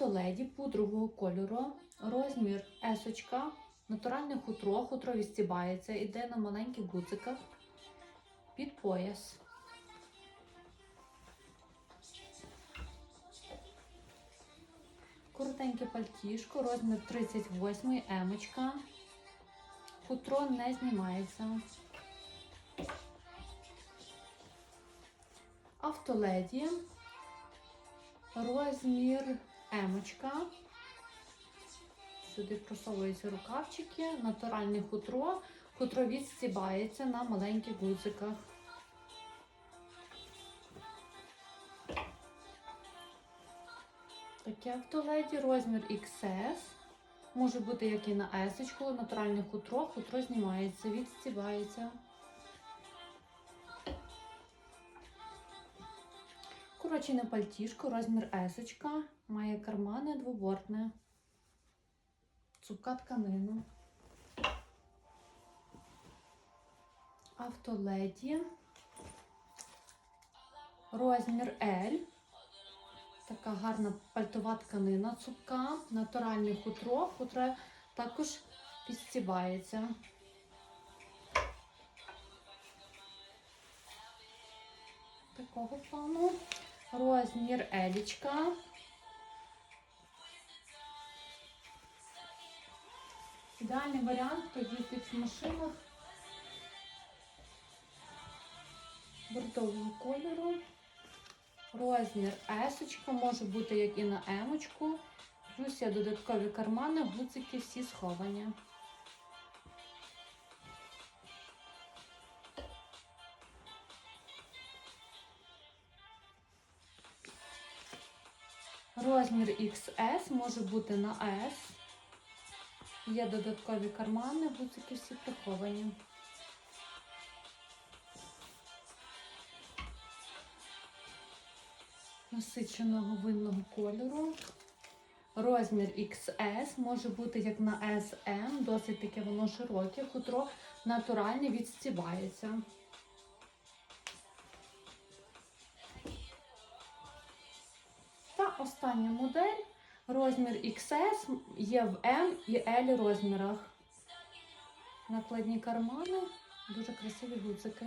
Автоледі пудрового кольору, розмір есочка, натуральне хутро, хутро відстібається, іде на маленьких гудзиках під пояс. Коротеньке пальтішко, розмір 38 емочка. Хутро не знімається. Автоледі. Розмір емочка. Сюди просовуються рукавчики, натуральне хутро. Хутро відстібається на маленьких гудзиках. Таке в автоледі, розмір XS. Може бути як і на есочку, натуральне хутро, хутро знімається, відстібається. Коротше, пальтішко, розмір есочка, має кармани двобортне, цупка тканина. Автоледі. Розмір L. Така гарна пальтова тканина цупка, натуральне хутро, хутро також підстібається. Такого плану. Розмір елічка. Ідеальний варіант, хто їздить в машинах бордового кольору. Розмір есочка, може бути як і на емочку. Плюс є додаткові кармани, гуцики всі сховані. Розмір XS може бути на S. Є додаткові кармани, гуцики всі приховані. насиченого винного кольору. Розмір XS може бути як на SM, досить таке воно широке, хутро натуральне відстібається. Остання модель. Розмір XS є в M і L розмірах. Накладні кармани, дуже красиві гудзики.